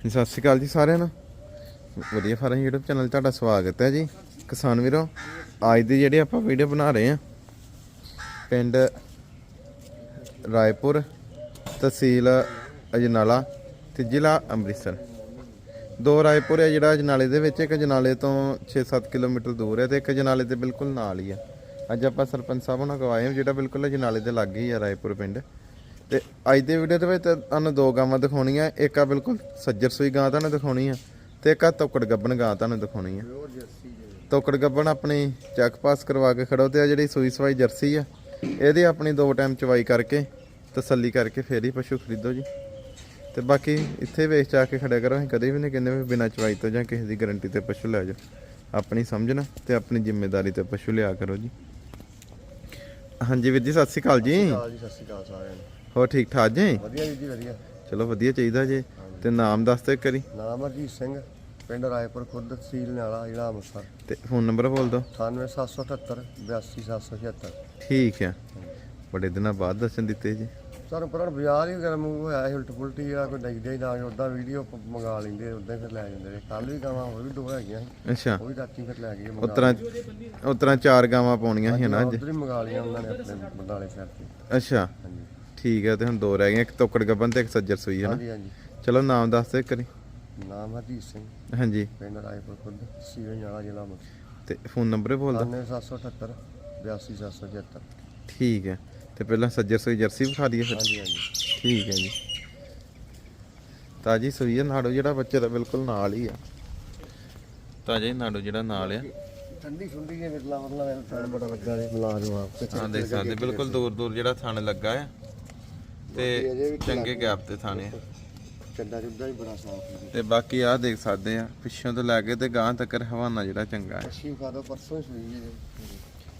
ਸਤਿ ਸ਼੍ਰੀ ਅਕਾਲ ਜੀ ਸਾਰਿਆਂ ਨੂੰ। ਵਧੀਆ ਫਾਰਮ YouTube ਚੈਨਲ 'ਤੇ ਤੁਹਾਡਾ ਸਵਾਗਤ ਹੈ ਜੀ। ਕਿਸਾਨ ਵੀਰੋ, ਅੱਜ ਦੀ ਜਿਹੜੀ ਆਪਾਂ ਵੀਡੀਓ ਬਣਾ ਰਹੇ ਹਾਂ, ਪਿੰਡ ਰਾਏਪੁਰ ਤਹਿਸੀਲ ਅਜਨਾਲਾ ਤੇ ਜ਼ਿਲ੍ਹਾ ਅੰਮ੍ਰਿਤਸਰ। ਦੋ ਰਾਏਪੁਰ ਹੈ ਜਿਹੜਾ ਅਜਨਾਲੇ ਦੇ ਵਿੱਚ, ਇੱਕ ਅਜਨਾਲੇ ਤੋਂ 6-7 ਕਿਲੋਮੀਟਰ ਦੂਰ ਹੈ ਤੇ ਇੱਕ ਅਜਨਾਲੇ ਦੇ ਬਿਲਕੁਲ ਨਾਲ ਹੀ ਆ। ਅੱਜ ਆਪਾਂ ਸਰਪੰਚ ਸਾਹਿਬ ਨਾਲ ਗਵਾਏ ਹਾਂ, ਜਿਹੜਾ ਬਿਲਕੁਲ ਅਜਨਾਲੇ ਦੇ ਲਾਗੇ ਹੀ ਆ ਰਾਏਪੁਰ ਪਿੰਡ। ਤੇ ਅੱਜ ਦੇ ਵੀਡੀਓ ਦੇ ਵਿੱਚ ਤੁਹਾਨੂੰ ਦੋ ਗਾਵਾਂ ਦਿਖਾਉਣੀਆਂ, ਇੱਕ ਆ ਬਿਲਕੁਲ ਸੱਜਰ ਸੂਈ ਗਾਂ ਤੁਹਾਨੂੰ ਦਿਖਾਉਣੀ ਆ ਤੇ ਇੱਕ ਆ ਤੋਕੜ ਗੱਬਣ ਗਾਂ ਤੁਹਾਨੂੰ ਦਿਖਾਉਣੀ ਆ। ਤੋਕੜ ਗੱਬਣ ਆਪਣੀ ਚੈੱਕ ਪਾਸ ਕਰਵਾ ਕੇ ਖੜੋ ਤੇ ਆ ਜਿਹੜੀ ਸੂਈ ਸਵਾਈ ਜਰਸੀ ਆ, ਇਹਦੀ ਆਪਣੀ ਦੋ ਟਾਈਮ ਚਵਾਈ ਕਰਕੇ, ਤਸੱਲੀ ਕਰਕੇ ਫੇਰ ਹੀ ਪਸ਼ੂ ਖਰੀਦੋ ਜੀ। ਤੇ ਬਾਕੀ ਇੱਥੇ ਵੇਚ ਚਾ ਕੇ ਖੜਿਆ ਕਰੋ, ਅਸੀਂ ਕਦੇ ਵੀ ਨਹੀਂ ਕਹਿੰਦੇ ਵੀ ਬਿਨਾਂ ਚਵਾਈ ਤੋਂ ਜਾਂ ਕਿਸੇ ਦੀ ਗਾਰੰਟੀ ਤੇ ਪਸ਼ੂ ਲੈ ਜਾਓ। ਆਪਣੀ ਸਮਝਣਾ ਤੇ ਆਪਣੀ ਜ਼ਿੰਮੇਵਾਰੀ ਤੇ ਪਸ਼ੂ ਲਿਆ ਕਰੋ ਜੀ। ਹਾਂਜੀ ਵੀਰ ਜੀ। ਸਤਿ ਸ਼੍ਰੀ ਅਕਾਲ ਜੀ, ਸਤਿ ਸ਼੍ਰੀ ਅਕਾਲ ਸਾਰਿਆਂ ਨੂੰ। ਹੋਰ ਠੀਕ ਠਾਕ ਜੀ? ਵਧੀਆ ਜੀ ਵਧੀਆ। ਚਲੋ ਵਧੀਆ ਚਾਹੀਦਾ ਜੀ। ਤੇ ਨਾਮ ਦੱਸ ਇੱਕ ਵਾਰੀ। ਨਾਮ ਅਰਜੀਤ ਸਿੰਘ ਪਿੰਡ ਰਾਏਪੁਰ ਖੁਰਦ ਤਹਿਸੀਲ ਨਾਲਾ ਜ਼ਿਲ੍ਹਾ ਅੰਮ੍ਰਿਤਸਰ। ਤੇ ਫੋਨ ਨੰਬਰ ਬੋਲ ਦਿਓ। 98778 82776 ਠੀਕ ਆ ਬੜੇ ਦਿਨਾਂ ਬਾਅਦ ਦੱਸਣ ਦਿੱਤੇ ਜੀ। ਸਾਨੂੰ ਪਰਾਂ ਬਾਜ਼ਾਰ ਹੀ ਗਰਮ ਹੋਇਆ ਸੀ ਉਲਟ ਪੁਲਟੀ ਆ ਕੋਈ ਡਿੱਗਦਾ ਹੀ ਨਾ ਉਦਾਂ ਵੀਡੀਓ ਮੰਗਾ ਲੈਂਦੇ ਉਦਾਂ ਫਿਰ ਲੈ ਜਾਂਦੇ ਨੇ। ਕੱਲ ਵੀ ਗਾਵਾਂ ਹੋਰ ਵੀ ਦੋ ਹੈਗੀਆਂ। ਅੱਛਾ। ਉਹ ਵੀ ਰਾਤੀ ਫਿਰ ਲੈ ਗਏ ਉਤਰਾਂ ਉਤਰਾਂ ਚਾਰ ਗਾਵਾਂ ਪਾਉਣੀਆਂ ਸੀ ਨਾ ਅੱਜ। ਉਧਰ ਹੀ ਮੰਗਾ ਲਈਆਂ ਉਹਨਾਂ ਨੇ ਆਪਣੇ ਬੰਦਾਲੇ ਸ਼ਹਿਰ ਤੇ ਅੱਛਾ। ਹਾਂਜੀ। ਠੀਕ ਆ ਤੇ ਹੁਣ ਦੋ ਰਹਿ ਗਈਆਂ ਇੱਕ ਤੋਕੜ ਗੱਬਨ ਤੇ ਇੱਕ ਸੱਜਰ ਸੂਈ ਹੈ ਨਾ? ਹਾਂਜੀ ਹਾਂਜੀ। ਚਲੋ ਨਾਮ ਦੱਸ ਦਿਓ ਇੱਕ ਵਾਰੀ। ਨਾਮ ਅਰਜੀਤ ਸਿੰਘ। ਹਾਂਜੀ। ਪਿੰਡ ਰਾਏਪੁਰ ਖੁਰਦ ਤਹਿਸੀਲ ਨਾਲਾ ਜ਼ਿਲ੍ਹਾ ਅੰਮ੍ਰਿਤਸਰ ਤੇ ਫੋਨ ਨੰਬਰ ਬੋਲ ਦਿਓ। 98778 82776 ਠੀਕ ਹੈ ਤੇ ਪਹਿਲਾਂ ਸੱਜਰ ਸੂਈ ਜਰਸੀ ਵਿਖਾ ਦਈਏ ਫਿਰ। ਹਾਂਜੀ ਹਾਂਜੀ। ਠੀਕ ਹੈ ਜੀ। ਤਾਜੀ ਸੂਈ ਹੈ ਨਾੜੋ ਜਿਹੜਾ ਬੱਚੇ ਦਾ ਬਿਲਕੁਲ ਨਾਲ ਹੀ ਆ। ਤਾਜਾ ਹੀ ਨਾੜੋ ਜਿਹੜਾ ਨਾਲ ਆ। ਠੰਡੀ ਠੰਡੀ ਜੇ ਵਿਰਲਾ ਵਰਲਾ ਬੜਾ ਲੱਗਾ ਜੇ ਆਪ ਹਾਂ ਦੇਖ ਸਕਦੇ ਬਿਲਕੁਲ ਦੂਰ ਦੂਰ ਜਿਹੜਾ ਥਣ ਲੱਗਾ ਆ। ਤੇ ਚੰਗੇ ਗੈਪ ਤੇ ਥਾਣੇ ਆ। ਚੱਡਾ ਚੁੱਡਾ ਹੀ ਬੜਾ ਸਾਫ਼ ਹੈ ਤੇ ਬਾਕੀ ਆਹ ਦੇਖ ਸਕਦੇ ਆ ਪਿੱਛੋਂ ਤੋਂ ਲੈ ਕੇ ਤੇ ਗਾਂ ਤੱਕ ਹਵਾਨਾ ਜਿਹੜਾ ਚੰਗਾ ਹੈ। ਅੱਛੀ ਖਾ ਦੋ ਪਰਸੋਂ ਹੀ ਸੋਈ ਹੈ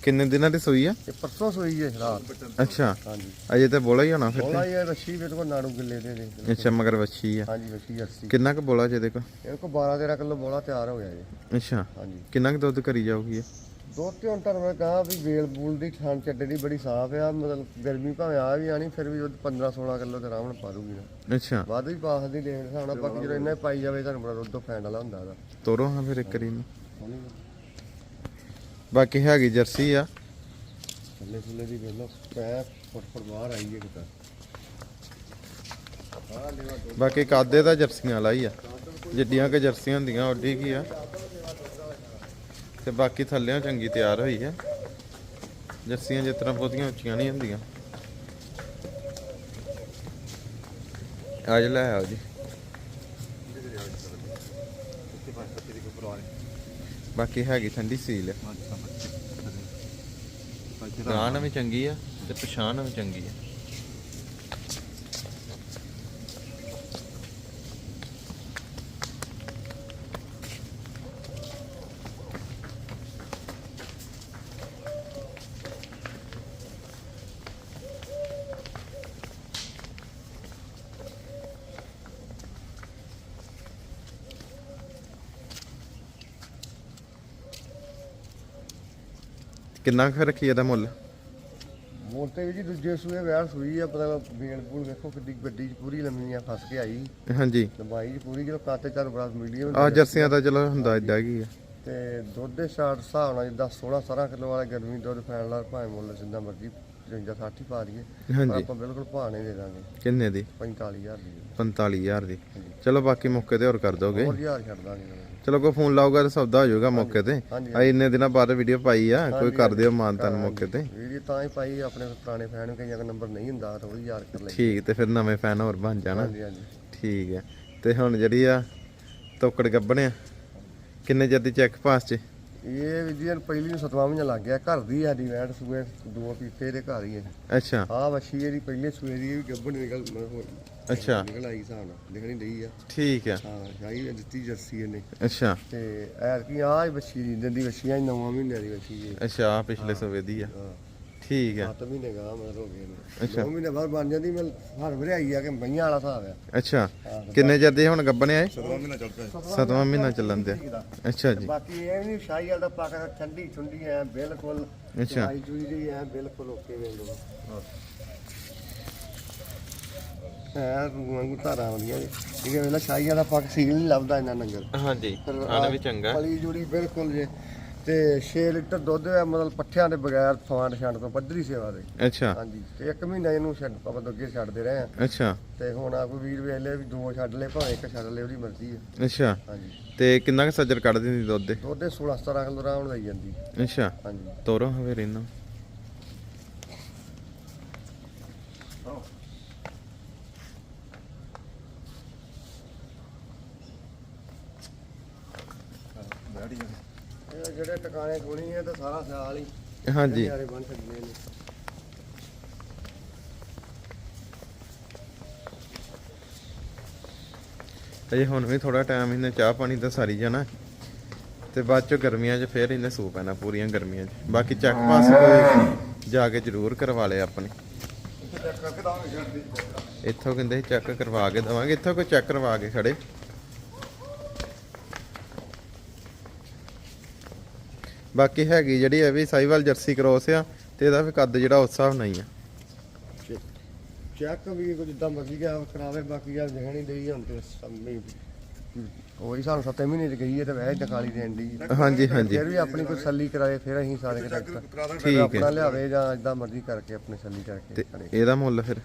ਕਿੰਨੇ ਦਿਨਾਂ ਦੀ ਸੂਈ ਆ? ਇਹ ਪਰਸੋਂ ਸੋਈ ਹੈ ਰਾਤ। ਅੱਛਾ। ਹਾਂਜੀ। ਅਜੇ ਤੇ ਬੋਲਾ ਹੀ ਹੋਣਾ ਫਿਰ ਬੋਲਾ ਇਹ ਰੱਛੀ ਮੇਰੇ ਕੋਲ ਨਾੜੂ ਗਿੱਲੇ ਦੇ ਦੇ ਅੱਛਾ ਮਗਰ ਵੱਛੀ ਆ। ਹਾਂਜੀ ਰੱਛੀ 80 ਕਿੰਨਾ ਕੁ ਬੋਲਾ ਜੇ ਦੇਖੋ ਇਹ ਕੋ 12 13 ਕਿਲੋ ਬੋਲਾ ਤਿਆਰ ਹੋ ਗਿਆ ਜੀ। ਅੱਛਾ। ਹਾਂਜੀ। ਕਿੰਨਾ ਕੁ ਦੁੱਧ ਕਰੀ ਜਾਊਗੀ ਇਹ? ਦੋ ਤਿੰਨ ਟਰ ਮੈਂ ਕਹਾ ਵੀ ਵੇਲ ਬੂਲ ਦੀ ਥਾਂ ਚੱਡੇ ਦੀ ਬੜੀ ਸਾਫ਼ ਆ ਮਤਲਬ ਗਰਮੀ ਭਾਵੇਂ ਆ ਵੀ ਆਣੀ ਫਿਰ ਵੀ ਉਹ 15 16 ਕਿਲੋ ਤੇ ਆਰਾਮ ਨਾਲ ਪਾ ਦੂਗੀ ਨਾ। ਅੱਛਾ। ਵੱਧ ਵੀ ਪਾ ਸਕਦੀ ਦੇਖ ਹਿਸਾਬ ਨਾਲ ਬਾਕੀ ਜਦੋਂ ਇੰਨਾ ਹੀ ਪਾਈ ਜਾਵੇ ਤੁਹਾਨੂੰ ਬੜਾ ਦੁੱਧ ਫੈਂਡ ਵਾਲਾ ਹੁੰਦਾ ਉਹਦਾ ਤੋਰੋ ਹਾਂ ਫਿਰ ਇੱਕ ਨੂੰ ਬਾਕੀ ਹੈਗੀ ਜਰਸੀ ਆ। ਥੱਲੇ ਥੱਲੇ ਦੀ ਵੇਖ ਲਓ ਪੈ ਫੁੱਟ ਫੁੱਟ ਬਾਹਰ ਆਈ ਹੈ ਕਿਤਾ ਬਾਕੀ ਕਾਦੇ ਦਾ ਜਰਸੀਆਂ ਵਾਲਾ ਹੀ ਆ। ਜਿੱਡੀਆਂ ਕਿ ਜਰਸੀਆਂ ਹੁੰਦੀਆਂ ਓਡੀ ਕੀ ਆ। ਤੇ ਬਾਕੀ ਥੱਲਿਆਂ ਚੰਗੀ ਤਿਆਰ ਹੋਈ ਹੈ। ਜਰਸੀਆਂ ਜਿਸ ਤਰ੍ਹਾਂ ਬਹੁਤੀਆਂ ਉੱਚੀਆਂ ਨਹੀਂ ਹੁੰਦੀਆਂ। ਅੱਜ ਲੈ ਆਓ ਜੀ। ਬਾਕੀ ਹੈਗੀ ਠੰਡੀ ਸੀਲ। ਹੈ ਗਾਣ ਵੀ ਚੰਗੀ ਆ ਤੇ ਪਛਾਣ ਵੀ ਚੰਗੀ ਆ। ਕਿੰਨਾ ਕੁ ਰੱਖੀ ਇਹਦਾ ਮੁੱਲ? ਮੋਰ ਤੇ ਵੀ ਜੀ ਦੂਜੇ ਸੂਏ ਵੈਰ ਸੂਈ ਆ ਪਤਾ ਵੇਲ ਬੂਲ ਵੇਖੋ ਕਿੱਡੀ ਵੱਡੀ ਪੂਰੀ ਲੰਮੀ ਆ ਫਸ ਕੇ ਆਈ। ਹਾਂਜੀ। ਲੰਬਾਈ ਜੀ ਪੂਰੀ ਜਦੋਂ ਕਾਤੇ ਚਾਰ ਬੜਾ ਮੀਡੀਅਮ ਆ ਜਰਸੀਆਂ ਦਾ ਚਲੋ ਹੁੰਦਾ ਇਦਾਂ ਕੀ ਆ। ਤੇ ਦੁੱਧ ਦੇ ਸ਼ਾਰਟ ਹਿਸਾਬ ਨਾਲ ਜਿੱਦਾਂ 16 17 ਕਿਲੋ ਵਾਲਾ ਗਰਮੀ ਦੁੱਧ ਫੈਣ ਨਾਲ ਭਾਵੇਂ ਮੁੱਲ ਜਿੰਨਾ ਮਰਜ਼ੀ 55 60 ਪਾ ਦਈਏ ਪਰ ਹਾਂਜੀ। ਆਪਾਂ ਬਿਲਕੁਲ ਨਹੀਂ ਦੇ ਦਾਂਗੇ। ਕਿੰਨੇ ਦੀ? 45000 ਦੀ। 45000 ਦੀ। ਚਲੋ ਬਾਕੀ ਮੌਕੇ ਤੇ ਹੋਰ ਕਰ ਦੋਗੇ। ਹੋਰ ਹਜ਼ਾਰ ਛੱਡ ਦਾਂਗੇ। ਚਲੋ ਕੋਈ ਫੋਨ ਲਾਊਗਾ ਤਾਂ ਸੌਦਾ ਹੋ ਜਾਊਗਾ ਮੌਕੇ ਤੇ। ਆ ਇੰਨੇ ਦਿਨਾਂ ਬਾਅਦ ਵੀਡੀਓ ਪਾਈ ਆ ਕੋਈ ਕਰ ਦਿਓ ਮਾਨ ਤਾਨ ਮੌਕੇ ਤੇ? ਵੀਡੀਓ ਤਾਂ ਹੀ ਪਾਈ ਆਪਣੇ ਪੁਰਾਣੇ ਫੈਨ ਕਈਆਂ ਦਾ ਨੰਬਰ ਨਹੀਂ ਹੁੰਦਾ ਤਾਂ ਉਹ ਯਾਦ ਕਰ ਲਈ ਠੀਕ ਤੇ ਫਿਰ ਨਵੇਂ ਫੈਨ ਹੋਰ ਬਣ ਜਾਣਾ। ਠੀਕ ਹੈ ਤੇ ਹੁਣ ਜਿਹੜੀ ਆ ਤੋਕੜ ਗੱਬਣਿਆ ਕਿੰਨੇ ਜਦ ਦੀ ਚੈੱਕ ਪਾਸ ਚ? ਇਹ ਵੀ ਜੀ ਪਹਿਲੀ ਨੂੰ ਸਤਵਾਂ ਮਹੀਨਾ ਲੱਗ ਗਿਆ। ਘਰ ਦੀ ਸਾਡੀ ਵੈਟ ਸੂਏ ਦੋ ਪੀਤੇ ਦੇ ਘਰ ਹੀ ਹੈ ਅੱਛਾ। ਆ ਵੱਛੀ ਇਹਦੀ ਪਹਿਲੇ ਸੂਏ ਦੀ ਵੀ ਗੱਭਣ ਨਿਕਲ ਹੋਰ ਅੱਛਾ। ਨਿਕਲ ਆਈ ਹਿਸਾਬ ਨਾਲ ਦਿਖਣੀ ਡਈ ਆ। ਠੀਕ ਆ। ਹਾਂ ਸ਼ਾਹੀ ਦਿੱਤੀ ਜਰਸੀ ਇਹਨੇ। ਅੱਛਾ। ਤੇ ਐਰ ਕੀ ਆ ਹੀ ਵੱਛੀ ਦੀ ਦਿੰਦੀ ਵੱਛੀਆਂ ਹੀ ਨਵਾਂ ਮਹੀਨੇ ਦੀ ਵੱਛੀ ਜੀ। ਅੱਛਾ ਪਿਛਲੇ ਸਵੇ ਦੀ ਆ। ਹਾਂ। ਠੀਕ ਆ ਸੱਤ ਮਹੀਨੇ ਗਾ ਮਤਲਬ ਹੋ ਗਏ ਨੇ। ਅੱਛਾ। ਦੋ ਮਹੀਨੇ ਬਾਅਦ ਬਣ ਜਾਂਦੀ ਮੈਂ ਹਰ ਭਰਿਆਈ ਆ ਕਿ ਮਈਆਂ ਵਾਲਾ ਹਿਸਾਬ ਆ। ਅੱਛਾ। ਕਿੰਨੇ ਜਦ ਦੇ ਹੁਣ ਗੱਬਣਿਆ ਸਤਵਾਂ ਮਹੀਨਾ ਚੱਲ ਪਿਆ। ਸਤਵਾਂ ਮਹੀਨਾ ਚੱਲਣ ਦੇ ਅੱਛਾ ਜੀ। ਬਾਕੀ ਇਹ ਨਹੀਂ ਸ਼ਾਹੀ ਵਾਲਾ ਪਾਕਾ ਠੰਡੀ ਠੰਡੀ ਐ ਬਿਲਕੁਲ ਅੱਛਾ। ਚੂਈ ਦੀ ਐ ਬਿਲਕੁਲ ਓਕੇ ਵੇਖ ਲਓ ਹੈ। ਰੂ ਵਾਂਗੂ ਧਾਰਾਂ ਆਉਂਦੀਆਂ ਜੀ ਠੀਕ ਹੈ ਵੇਲਾ ਸ਼ਾਹੀਆਂ ਦਾ ਪੱਕ ਸੀਲ ਨਹੀਂ ਲੱਭਦਾ ਇਹਨਾਂ ਨੰਗਰ ਹਾਂਜੀ। ਖਾਣਾ ਆਹ ਵੀ ਚੰਗਾ। ਪਲੀ ਜੁੜੀ ਬਿਲਕੁਲ ਜੇ ਤੇ 6 ਲੀਟਰ ਦੁੱਧ ਹੈ ਮਤਲਬ ਪੱਠਿਆਂ ਦੇ ਬਗੈਰ ਫਵਾਂਡ ਛੱਡ ਤੋਂ ਪੱਧਰੀ ਸੇਵਾ ਦੇ। ਅੱਛਾ। ਹਾਂਜੀ ਤੇ ਇੱਕ ਮਹੀਨਾ ਇਹਨੂੰ ਛੱਡ ਆਪਾਂ ਅੱਗੇ ਛੱਡਦੇ ਰਹੇ ਆ ਅੱਛਾ। ਤੇ ਹੁਣ ਆ ਕੋਈ ਵੀਰ ਵੇਲੇ ਵੀ ਦੋ ਛੱਡ ਲਏ ਭਾਵੇਂ ਇੱਕ ਛੱਡ ਲਏ ਉਹਦੀ ਮਰਜ਼ੀ ਹੈ। ਅੱਛਾ। ਹਾਂਜੀ। ਤੇ ਕਿੰਨਾ ਕੁ ਸੱਜਰ ਕੱਢ ਦਿੰਦੀ ਦੁੱਧ ਦੇ? ਦੁੱਧ ਦੇ 16 17 ਕਿਲੋ ਆਰਾਮ ਨਾਲ ਆਈ ਜਾਂਦੀ। ਅੱਛਾ। ਹਾਂਜੀ। ਤੋਰੋ ਹਵੇ ਰਹਿਣਾ ਇਹ ਜਿਹੜੇ ਟਿਕਾਣੇ ਕੋਣੀ ਹੈ ਤਾਂ ਸਾਰਾ ਸਿਆਲ ਹੀ ਹਾਂਜੀ। ਸਕਦੇ ਨੇ। ਅਜੇ ਹੁਣ ਵੀ ਥੋੜਾ ਟਾਈਮ ਇਹਨੇ ਚਾਹ ਪਾਣੀ ਦਾ ਸਾਰੀ ਜਾਣਾ। ਤੇ ਬਾਅਦ ਚ ਗਰਮੀਆਂ 'ਚ ਫੇਰ ਇਹਨੇ ਸੂ ਪੈਣਾ ਪੂਰੀਆਂ ਗਰਮੀਆਂ 'ਚ। ਬਾਕੀ ਚੈੱਕ ਪਾਸ ਕੋਈ ਜਾ ਕੇ ਜ਼ਰੂਰ ਕਰਵਾ ਲਿਆ ਆਪਣੇ। ਇੱਥੋਂ ਕਹਿੰਦੇ ਚੈੱਕ ਕਰਵਾ ਕੇ ਦਵਾਂਗੇ ਇੱਥੋਂ ਕੋਈ ਚੈੱਕ ਕਰਵਾ ਕੇ ਖੜੇ। ਬਾਕੀ ਹੈਗੀ ਜਿਹੜੀ ਇਹ ਵੀ ਸਾਈਵਾਲ ਜਰਸੀ ਕ੍ਰੋਸ ਆ ਤੇ ਇਹਦਾ ਵੀ ਕੱਦ ਜਿਹੜਾ ਉਸ ਹਿਸਾਬ ਨਾਲ ਹੀ ਆ। ਚੈੱਕ ਵੀ ਕੋਈ ਜਿੱਦਾਂ ਮਰਜ਼ੀ ਗਿਆ ਕਰਾਵੇ ਬਾਕੀ ਯਾਰ ਜਹਣ ਹੀ ਦੇਈ ਹੁਣ ਤੇ ਸਮੀ ਹੋਈ ਸਾਨੂੰ 7 ਮਹੀਨੇ ਚ ਗਈ ਹੈ ਤੇ ਵੈਸੇ ਟਕਾਲੀ ਦੇਣ ਦੀ। ਹਾਂਜੀ ਹਾਂਜੀ। ਫਿਰ ਵੀ ਆਪਣੀ ਕੋਈ ਸੱਲੀ ਕਰਾਏ ਫਿਰ ਅਸੀਂ ਸਾਰੇ ਠੀਕ ਹੈ। ਆਪਣਾ ਲਿਆਵੇ ਜਾਂ ਇਦਾਂ ਮਰਜ਼ੀ ਕਰਕੇ ਆਪਣੀ ਸੱਲੀ ਕਰਕੇ ਤੇ ਇਹਦਾ ਮੁੱਲ ਫਿਰ?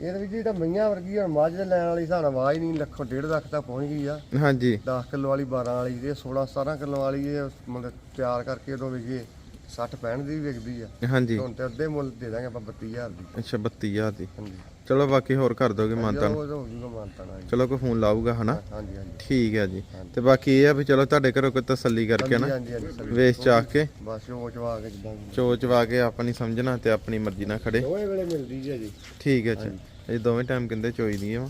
ਇਹਦੇ ਵਿੱਚ ਜਿਹੜਾ ਮਈਆਂ ਵਰਗੀ ਹੁਣ ਮੱਝ ਦੇ ਲੈਣ ਵਾਲੀ ਹਿਸਾਬ ਨਾਲ ਆਵਾਜ਼ ਨਹੀਂ ਲੱਖੋਂ ਡੇਢ ਲੱਖ ਤੱਕ ਪਹੁੰਚ ਗਈ ਆ। ਹਾਂਜੀ। 10 ਕਿਲੋ ਵਾਲੀ 12 ਵਾਲੀ ਇਹ 16 17 ਕਿਲੋ ਵਾਲੀ ਇਹ ਮਤਲਬ ਤਿਆਰ ਕਰਕੇ ਉਦੋਂ ਵਿਕੇ। 60 65 ਦੀ ਵੀ ਵਿਕਦੀ ਆ। ਹਾਂਜੀ। ਹੁਣ ਤੇ ਅੱਧੇ ਮੁੱਲ ਦੇ ਦਾਂਗੇ ਆਪਾਂ 32000 ਦੀ। ਅੱਛਾ 32000 ਦੀ। ਹਾਂਜੀ। ਚਲੋ ਬਾਕੀ ਹੋਰ ਕਰ ਦੋਗੇ ਮਾਨਤਾਨ? ਉਹ ਹੋ ਜੂਗਾ ਮਾਨਤਾਨਾ ਜੀ ਚਲੋ ਕੋਈ ਫੋਨ ਲਾਊਗਾ ਹਨਾ? ਹਾਂਜੀ ਹਾਂਜੀ। ਠੀਕ ਹੈ ਜੀ। ਤੇ ਬਾਕੀ ਇਹ ਆ ਵੀ ਚਲੋ ਤੁਹਾਡੇ ਘਰੋਂ ਕੋਈ ਤਸੱਲੀ ਕਰਕੇ ਨਾ ਹਾਂਜੀ ਹਾਂਜੀ ਸਰ ਵੇਚ ਚਾਹ ਕੇ। ਬਸ ਉਹ ਚਵਾ ਕੇ ਜਿੱਦਾਂ ਵੀ। ਚੋਚ ਵਾ ਕੇ ਆਪਣੀ ਸਮਝਣਾ ਤੇ ਆਪਣੀ ਮਰਜ਼ੀ ਨਾਲ ਖੜੇ। ਦੋਵੇਂ ਵੇਲੇ ਮਿਲਦੀ ਜੀ ਜੀ ਠੀਕ ਹੈ ਜੀ। ਇਹ ਦੋਵੇਂ ਟਾਈਮ ਕਹਿੰਦੇ ਚੋਈ ਦੀ ਆ।